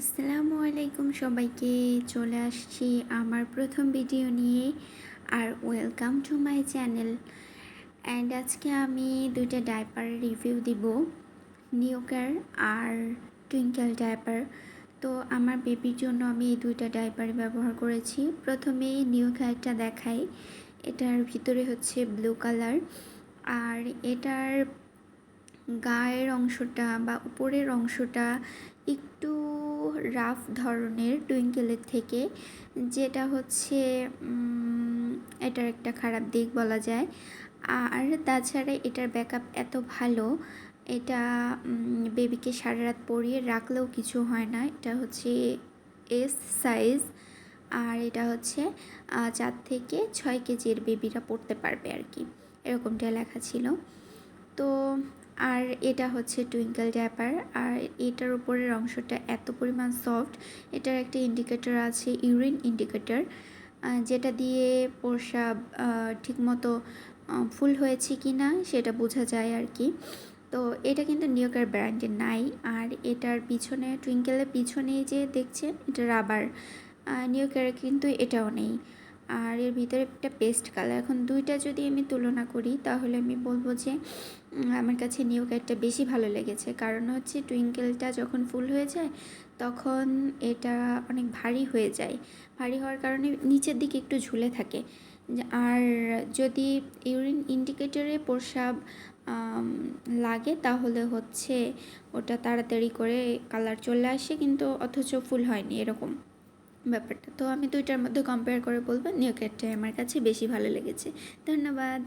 আসসালামু আলাইকুম সবাইকে, চলে আসছি আমার প্রথম ভিডিও নিয়ে, আর welcome to my channel and আজকে আমি দুইটা ডাইপার রিভিউ দিব নিউকার আর টুইঙ্কেল ডাইপার তো আমার বেবির জন্য আমি এই দুইটা ডাইপার ব্যবহার করেছি। প্রথমে নিউকারটা দেখাই, এটার ভিতরে হচ্ছে ব্লু কালার আর এটার গায়ের অংশটা বা উপরের অংশটা একটু রাফ ধরনের টুইঙ্কেলের থেকে, যেটা হচ্ছে এটার একটা খারাপ দিক বলা যায়। আর তাছাড়া এটার ব্যাকআপ এত ভালো, এটা বেবিকে সারা রাত পরিয়ে রাখলেও কিছু হয় না। এটা হচ্ছে এস সাইজ, আর এটা হচ্ছে চার থেকে ছয় কেজির বেবিরা পড়তে পারবে আর কি। এরকমটা লেখা ছিল। তো আর এটা হচ্ছে টুইঙ্কেল ড্যাপার আর এটার উপরের অংশটা এত পরিমাণ সফট, এটার একটা ইন্ডিকেটর আছে ইউরিন ইন্ডিকেটর যেটা দিয়ে পোষা ঠিকমতো ফুল হয়েছে কি না সেটা বোঝা যায় আর কি। তো এটা কিন্তু নিউকার ব্র্যান্ডের নাই। আর এটার পিছনে, টুইঙ্কেলের পিছনে যে দেখছেন, এটা রাবার নিউকারে কিন্তু এটাও নেই। আর এর ভিতরে একটা পেস্ট কালার এখন দুইটা যদি আমি তুলনা করি, তাহলে আমি বলব যে আমার কাছে নিউ ক্যাটটা বেশি ভালো লেগেছে। কারণ হচ্ছে টুইঙ্কেলটা যখন ফুল হয়ে যায়, তখন এটা অনেক ভারী হয়ে যায়। ভারী হওয়ার কারণে নিচের দিকে একটু ঝুলে থাকে। আর যদি ইউরিন ইন্ডিকেটরে প্রসাব লাগে, তাহলে হচ্ছে ওটা তাড়াতাড়ি করে কালার চলে আসে, কিন্তু অথচ ফুল হয়নি, এরকম। ব্যাপারটা। তো আমি দুইটার মধ্যে কম্পেয়ার করে বলব নিউ ক্যাটটাই আমার কাছে বেশি ভালো লেগেছে। ধন্যবাদ।